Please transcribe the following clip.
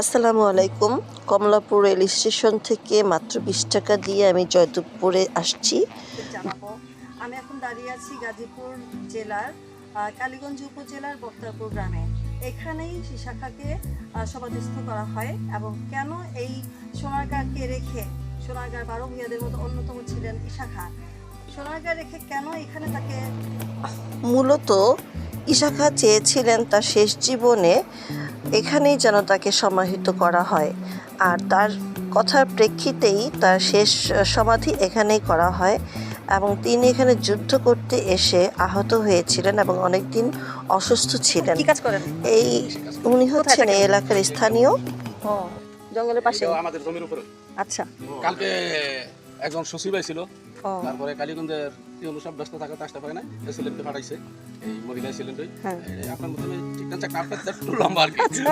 আসসালামু আলাইকুম। Kamalapur rail station থেকে মাত্র বিশ টাকা দিয়ে আমি জয়দেবপুরে আসছি। আমি এখন দাঁড়িয়ে আছি গাজীপুর জেলার কালীগঞ্জ উপজেলার বক্তারপুর গ্রামে। এখানেই শাখাকে সমাধিস্থ করা হয় এবং কেন এই সোনারগাঁকে রেখে সোনারগাঁর বারো ভূয়াদের মতো অন্যতম ছিলেন ইশাখা সোনারগাঁ রেখে কেন এখানে তাকে মূলত ইশাখা চেয়েছিলেন তার শেষ জীবনে এখানেই যেন তাকে সমাহিত করা হয়। আর তার কথার প্রেক্ষিতেই তার শেষ সমাধি এখানেই করা হয় এবং তিনি এখানে যুদ্ধ করতে এসে আহত হয়েছিলেন এবং অনেকদিন অসুস্থ ছিলেন। কাজ করেন? এই উনি হচ্ছেন এই এলাকার স্থানীয়। জঙ্গলের পাশে? আমাদের জমির উপরে। আচ্ছা। কালকে একজন সচিব ছিল। তারপরে কালীগঞ্জের হলো সব ব্যস্ত থাকাতে আসতে পারে না। এসিলেন্টকে পাঠাইছে এই মহিলা এসিলেন্ট হ্যাঁ। আপনার মধ্যে ঠিক আছে আপনার একটু লম্বা আর কি। আসছে